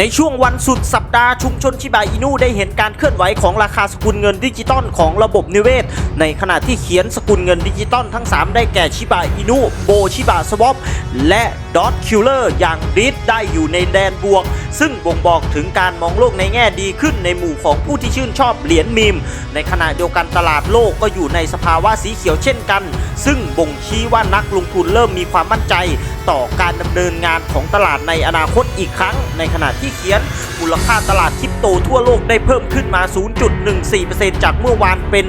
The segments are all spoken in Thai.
ในช่วงวันสุดสัปดาห์ชุมชนชิบาอินุได้เห็นการเคลื่อนไหวของราคาสกุลเงินดิจิตอลของระบบนิเวศ ในขณะที่เขียนสกุลเงินดิจิตอลทั้ง 3 ได้แก่ชิบาอินุโบชิบาสวอปและดอทคิลเลอร์อย่างริดได้อยู่ในแดนบวก ซึ่งบ่งบอกถึงการมองโลกในแง่ดีขึ้นในหมู่ของผู้ที่ชื่นชอบเหรียญมีม ในขณะเดียวกันตลาดโลกก็อยู่ในสภาวะสีเขียวเช่นกัน ซึ่งบ่งชี้ว่านักลงทุนเริ่มมีความมั่นใจ ต่อการดำเนินงานของตลาดในอนาคตอีกครั้ง ในขณะที่เขียนมูลค่าตลาดคริปโตทั่วโลกได้เพิ่มขึ้นมา 0.14%จากเมื่อวานเป็น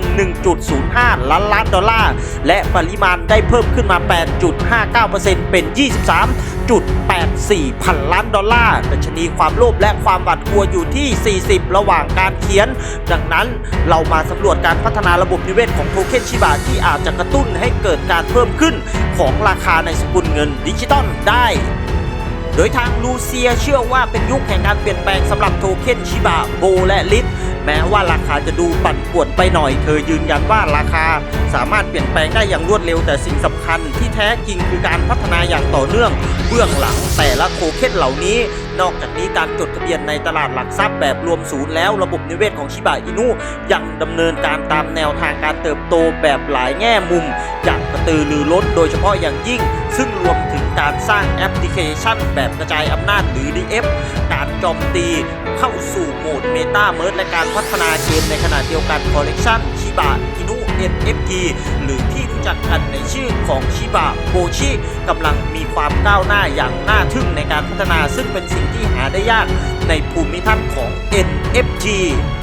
1.05 ล้านล้านดอลลาร์ และปริมาณได้เพิ่มขึ้นมา 8.59%เป็น 23 23.84 พันล้านดอลลาร์ดัชนีความโลภและความหวาดกลัวอยู่ที่ 40 ระหว่างการเขียน ดังนั้นเรามาสำรวจการพัฒนาระบบนิเวศของโทเค็นชิบะที่อาจจะกระตุ้นให้เกิดการเพิ่มขึ้นของราคาในสกุลเงินดิจิตอลได้โดยทางลูเซียเชื่อว่าเป็นยุคแห่งการเปลี่ยนแปลงสำหรับโทเค็นชิบะโบและลิท แม้ว่าราคาจะดูปั่นป่วนไปหน่อย เธอยืนยันว่าราคา สามารถเปลี่ยนแปลงได้อย่างรวดเร็วแต่สิ่งสำคัญที่แท้จริงคือการพัฒนาอย่างต่อเนื่องเบื้องหลังแต่ละโทเคนเหล่านี้ นอกจากนี้การจดทะเบียนในตลาดหลักทรัพย์แบบรวมศูนย์แล้วระบบนิเวศของชิบะอินุยังดำเนินการตามแนวทางการเติบโตแบบหลายแง่มุมอย่างกระตือรือร้นโดยเฉพาะอย่างยิ่ง ซึ่งรวมถึงการสร้างแอปพลิเคชันแบบกระจายอำนาจหรือ DF การโจมตี เข้าสู่โหมดเมตาเมิร์และการพัฒนาเกมในขณะเดียวกันคอลเลกชันชิบะอินุ NFT หรือที่รู้จักกันในชื่อของชิบะโบชิกำลังมีความก้าวหน้าอย่างน่าทึ่งในการพัฒนาซึ่งเป็นสิ่งที่หาได้ยากในภูมิทัศน์ของ NFT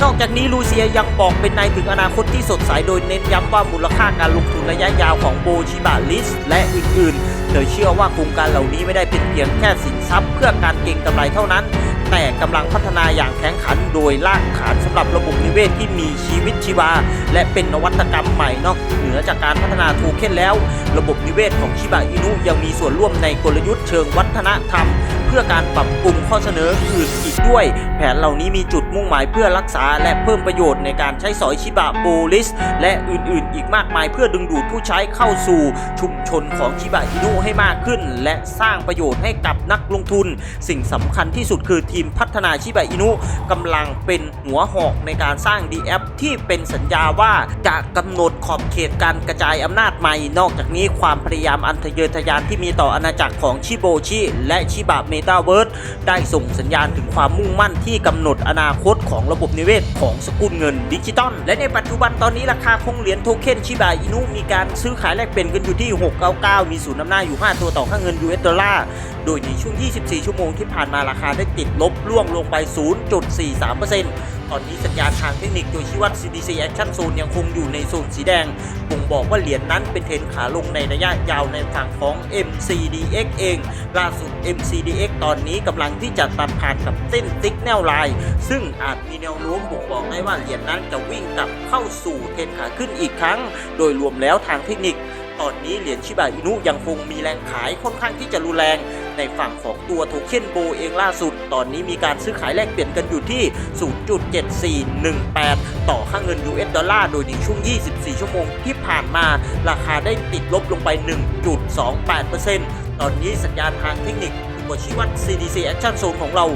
นอกจากนี้ลูเซียยังบอกเป็นในถึงอนาคตที่สดใสโดยเน้นย้ำว่ามูลค่าการลงทุนระยะยาวของโบชิบะลิสและอื่นๆโดยเชื่อว่าโครงการเหล่านี้ไม่ได้เป็นเพียงแค่สินทรัพย์เพื่อการเก็งกำไรเท่านั้น แต่กำลังพัฒนาอย่างแข็งขันโดยรากฐานสำหรับระบบนิเวศที่มีชีวิตชีวา และเป็นนวัตกรรมใหม่นอกเหนือจากการพัฒนาโทเค็นแล้ว ระบบนิเวศของชิบะอินุยังมีส่วนร่วมในกลยุทธ์เชิงวัฒนธรรม เพื่อการปรับปรุงข้อเสนออื่นอีกด้วย แผนเหล่านี้มีจุดมุ่งหมายเพื่อรักษาและเพิ่มประโยชน์ในการใช้สอยชิบะโบลิส และอื่นๆ อีกมากมายเพื่อดึงดูดผู้ใช้เข้าสู่ชุมชนของชิบะอินุให้มากขึ้น และสร้างประโยชน์ให้กับนักลงทุน สิ่งสำคัญที่สุดคือทีีมพัฒนาชิบะอินุกำลังเป็นหัวหอกในการสร้าง d ีแอที่เป็นสัญญาว่าจะกำหนดขอบเขตการกระจายอำนาจใหม่ นอกจากนี้ความพยายามอันทะเยอทะยานที่มีต่ออาณาจักรของชิโบชิ และชิบะเมตาเวิร์สได้ส่งสัญญาณถึงความมุ่งมั่นที่กำหนดอนาคตของระบบนิเวศของสกุลเงินดิจิตอลและในปัจจุบันตอนนี้ราคาคงเหรียญโทเค็นชิบะอินุมีการซื้อขายแลกเปลี่ยนกันอยู่ที่ 699 มีศูนย์นำหน้าอยู่ 5 ตัวต่อค่าเงิน US ดอลลาร์ โดยในช่วง 24 ชั่วโมงที่ผ่านมาราคาได้ติดลบร่วงลงไป 0.43%ตอนนี้สัญญาณทางเทคนิคโดยชี้วัด CDC Action Zone ยังคงอยู่ในโซนสีแดงบ่งบอกว่าเหรียญนั้นเป็นเทรนขาลงในระยะยาวในฝั่งของ MCDX เอง ล่าสุด MCDX ตอนนี้กำลังที่จะตัดผ่านกับเส้น Signal Line ซึ่งอาจมีแนวโน้มบ่งบอกได้ว่าเหรียญนั้นจะวิ่งกลับเข้าสู่เทรนขาขึ้นอีกครั้ง โดยรวมแล้วทางเทคนิค ตอนนี้เหรียญชิบะอินุยังคงมีแรงขายค่อนข้างที่จะรุนแรง ในฝั่งของตัวโทเค็นโบเองล่าสุด ตอนนี้มีการซื้อขายแลกเปลี่ยนกันอยู่ที่ 0.7418 ต่อค่าเงิน US ดอลลาร์ โดยในช่วง 24 ชั่วโมงที่ผ่านมา ราคาได้ติดลบลงไป 1.28%ตอนนี้สัญญาณทางเทคนิค บทชี้วัด CDC Action Zone ของเรา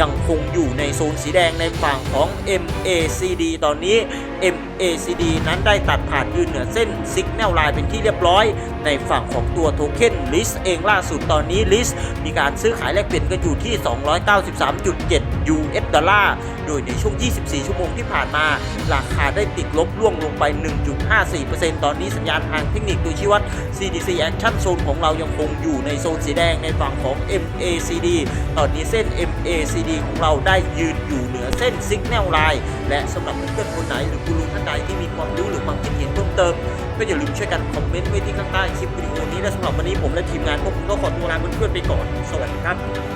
ยังคงอยู่ในโซนสีแดงในฝั่งของ MACD ตอนนี้ MACD นั้นได้ตัดผ่านยืนเหนือเส้น Signal Line เป็นที่เรียบร้อย ในฝั่งของตัวโทเค็น LIS เองล่าสุดตอนนี้ LIS มีการซื้อขายแลกเปลี่ยนกันอยู่ที่ 293.7 US ดอลลาร์ โดยในช่วง 24 ชั่วโมงที่ผ่านมา ราคาได้ติดลบร่วงลงไป 1.54%ตอนนี้สัญญาณทางเทคนิคโดยชี้วัด CDC Action Zone ของเรายังคงอยู่ในโซนสีแดงในฝั่งของ MACD ตอนนี้เส้น MACD ของเราได้ยืนอยู่เหนือเส้น Signal Line และสำหรับเพื่อนๆคนไหนหรือผู้รู้ท่านใดที่มีความรู้หรือความคิดเห็นเพิ่มเติมก็อย่าลืมช่วยกันคอมเมนต์ไว้ที่ข้างใต้คลิปวิดีโอนี้และสำหรับวันนี้ผมและทีมงานพวกผมก็ขอตัวลาเพื่อนๆไปก่อน สวัสดีครับ